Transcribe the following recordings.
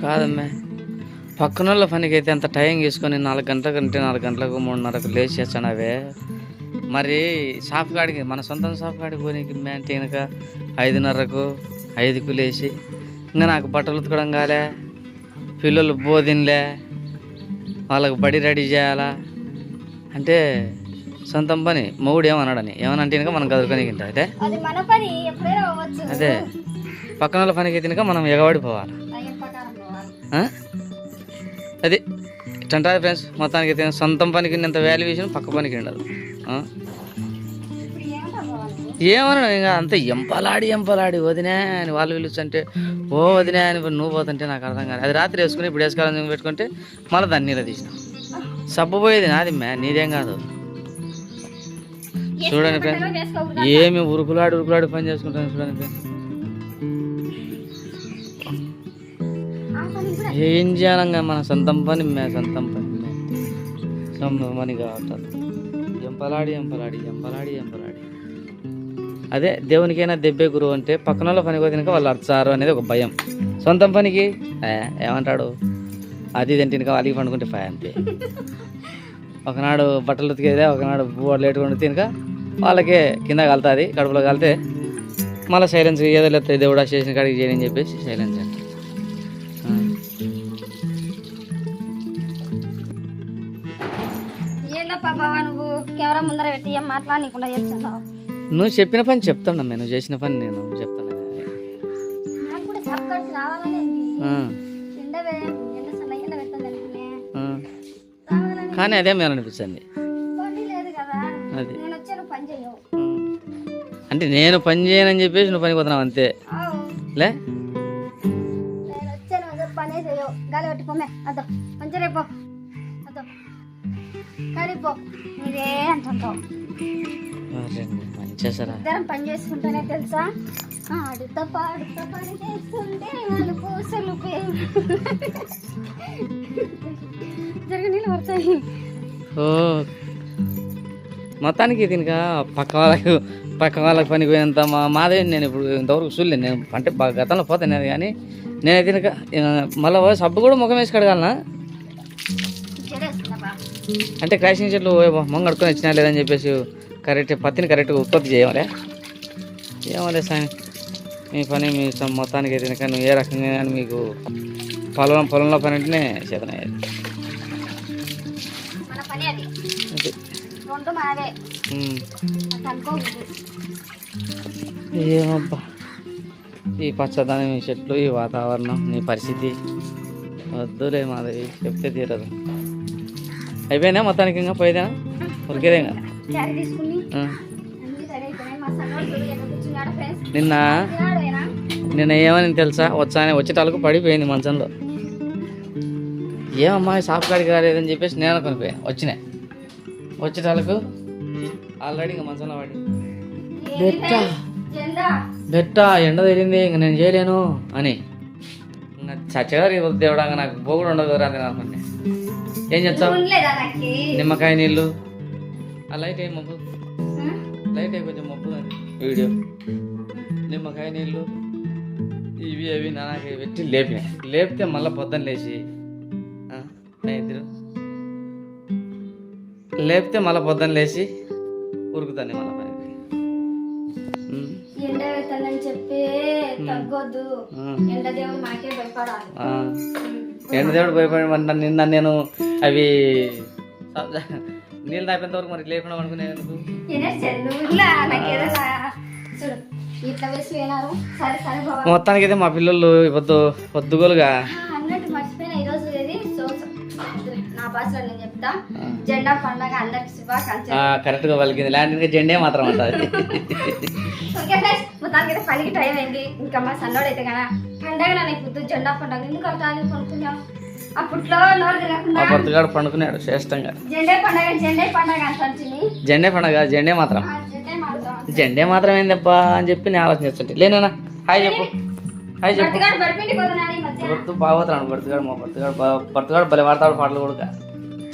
కాదమ్మే పక్కన వాళ్ళ పనికి అయితే అంత టైం తీసుకొని నాలుగు గంటల కంటే నాలుగు గంటలకు మూడున్నరకు లేచి చేస్తాను అవే మరి షాప్ కాడికి మన సొంతం షాప్ కాడికి పోనీకి అంటే కనుక ఐదున్నరకు ఐదుకు లేచి ఇంకా నాకు బట్టలు ఉతకడం కాలే పిల్లలు బోధిన్లే వాళ్ళకి బడి రెడీ చేయాలా? అంటే సొంతం పని మొగుడు ఏమన్నాడని ఏమనంటే కనుక మనం గదురుకొని అయితే? అది పక్కన వాళ్ళ పనికి తినక మనం ఎగబడిపోవాలి? అది. ఇట్టంటారు ఫ్రెండ్స్ మొత్తానికి అయితే సొంతం పనికి ఇంత వాల్యుయేషన్ పక్క పనికి ఉండదు ఏమన్నా ఇంకా అంత ఎంపలాడి ఎంపలాడి. వదినే అని వాళ్ళు పిలుస్తుంటే ఓ వదినే అని నువ్వు పోతుంటే నాకు అర్థం కాదు అది రాత్రి వేసుకుని ఇప్పుడు వేసుకోవాలని పెట్టుకుంటే మళ్ళీ దాన్ని నీళ్ళ తీసిన. సబ్బు పోయేది నాది మ్యా. నీదేం కాదు. చూడండి ఫ్రెండ్స్ ఏమి ఉరుకులాడి ఉరుకులాడి పని చేసుకుంటాను చూడండి ఫ్రెండ్స్ పని ఏం చేయాలంగా మన సొంతం పని మే సొంతం పని. సొంతం పని కావట్లేదు ఎంపలాడి ఎంపలాడి ఎంపలాడి ఎంపలాడి. అదే దేవునికైనా దెబ్బే గురువు అంటే పక్కన వాళ్ళ పనికి వదినక వాళ్ళు అర్చారు అనేది ఒక భయం. సొంతం పనికి? ఏమంటాడు? అది తింటే వాళ్ళకి పండుకుంటే ఫై అంతే. ఒకనాడు బట్టలు ఉతికేదే ఒకనాడు బువ్వ లేట్ కొండు తినక వాళ్ళకే కింద కలుతుంది కడుపులో కలితే మళ్ళీ సైలెన్స్ ఏదో లేకపోతే దేవుడా చేసిన కాడికి చేయని చెప్పేసి సైలెన్స్ అంటే. నువ్వు? చెప్పిన పని చెప్తాను నువ్వు చేసిన పని నేను చెప్తాను. కానీ అదే మేలు అనిపించింది పని లేదు కదా. అది. అంటే నేను పని చేయనని చెప్పేసి నువ్వు పని పోతున్నావు అంతే. లే. కానీ పో నువ్వే అంటుంటావు మంచిగా సరా ఇద్దరం పని చేసుకుంటేనే తెలుసా? ఆడుతా పాడుతా పని చేస్తుంటే వాళ్ళు పూసలు పడతాయి. ఓ మొత్తానికి దీనిక పక్క వాళ్ళకు పక్క వాళ్ళకి పనికి పోయినంత మా మాదే నేను ఇప్పుడు ఇంతవరకు చూడలేను నేను అంటే గతంలో పోతాను కానీ నేను దీనిక మళ్ళీ సబ్బు కూడా ముఖం వేసి కడగాలనా? అంటే క్రాషింగ్ చెట్లు మొంగ కడుక్కొని వచ్చినా లేదని చెప్పేసి కరెక్ట్ పత్తిని కరెక్ట్గా ఉత్పత్తి చేయాలి. ఏమలే సాయం మీ పని మీ మొత్తానికి అయితే కనుక నువ్వు ఏ రకంగా కానీ మీకు పొలం పొలంలో పని అంటేనే చేతనయ్యేది ఏమబ్బా ఈ పచ్చదనం ఈ చెట్లు ఈ వాతావరణం నీ పరిస్థితి. వద్దులే మాది చెప్తే తీరదు. అయిపోయినా మొత్తానికి ఇంకా పోయేదేనా? ఉరికేదే ఇంకా క్యారీ తీసుకుని నిన్న నిన్న ఏమని తెలుసా? వచ్చానే వచ్చేటాలకు పడిపోయింది మంచంలో. ఏమమ్మా షాప్ కాడికి రాలేదని చెప్పేసి నేను అనుకుని పోయాను వచ్చినాయి వచ్చేటాలకు ఆల్రెడీ ఇంకా మంచంలో పడి. బెట్ట? జెండా? బెట్ట ఎండ తగిలింది ఇంక నేను చేయలేను అని. ఇంకా చచ్చగారి దేవుడా ఇంకా నాకు పోగుడు ఉండదు అని అనుకుంటే ఏం చేస్తావు? నిమ్మకాయ నీళ్ళు. ఆ లైట్ అయ్యి మబ్బు? లైట్ అయ్యి కొంచెం మబ్బు అని వీడియో. నిమ్మకాయ నీళ్ళు ఇవి అవి నాకే పెట్టి లేపినాయి లేపితే మళ్ళీ పొద్దున్న లేచి ఇద్దరు. లేపితే మళ్ళీ పొద్దున్న లేచి ఉరుకుతాను మళ్ళీ పనికి ఎండ చెప్పి తగ్గొద్దు. ఎండ దేవుడు మాకే భయపడాలి. భయపడి నిన్న నేను అవి నీళ్ళు తాపేంత వరకు మరి లేకుండా అనుకునే మొత్తానికి అయితే మా పిల్లలు జెండా పండగ అందరికి శుభాకాంక్షలు. కరెక్ట్గా పలికింది. ల్యాండింగ్ జెండే మాత్రం ఉంటుంది ఓకే ఫ్రెండ్స్ మొత్తానికి అయితే పనికి టైం అయింది. ఇంకా మా సన్నోడు అయితే కదా పండగ నాకు పొద్దు జెండా పండగ. ఎందుకు కొనుక్కున్నాం భర్తగాడు పండుకున్నాడు శ్రేష్టంగా. జెండే పండగ జెండే మాత్రం. జెండే మాత్రం. ఏందబ్బా అని చెప్పి నేను ఆలోచిస్తుంటే లేనా హాయ్ చెప్పు. హాయ్ చెప్పు. భర్త బాగోతాడు భర్తగాడు మా భర్తగాడు భర్తగాడు భలే వాడతాడు పాటలు కూడా.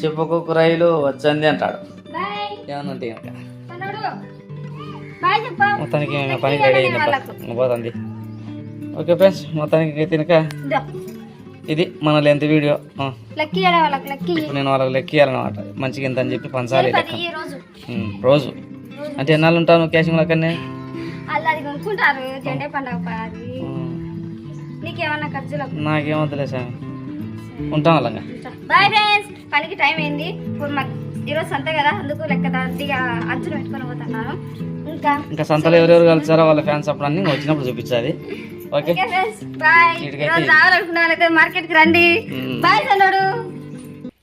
చెప్పుకోకు రైలు వచ్చింది అంటాడు. ఏమన్నా మొత్తానికి పనికి రెడీ అయింది పోతుంది. ఓకే ఫ్రెండ్స్ మొత్తానికి తినక ఇదో మన లెంత్ వీడియో ఇప్పుడు నేను వాళ్ళకి లెక్కియాలన్నమాట మంచిగా ఇంత అని చెప్పి పంచాలి రోజు. అంటే ఎన్నాళ్ళు క్యాషింగ్ పండగ పాది నీకేమన్నా ఖర్చులకు నాకేమవుతులే సామి ఉంటాం అలాగా బాయ్ ఫ్రెండ్స్. పనికి టైం అయింది. ఇప్పుడు మాకు ఈరోజు సంత కదా. అందుకు లెక్క దండిగా అంచులు పెట్టుకొని పోతున్నాను. ఇంకా ఇంకా సంతలో ఎవరెవరు కలిసారో వాళ్ళ ఫ్యాన్స్ అప్పుడు అన్ని వచ్చినప్పుడు చూపించాలి ఓకే ఫ్రెండ్స్ బాయ్ వీటికైతే- ఈరోజు రావాలనుకున్న వాళ్ళైతే మార్కెట్కి రండి. బాయ్ సన్నోడు.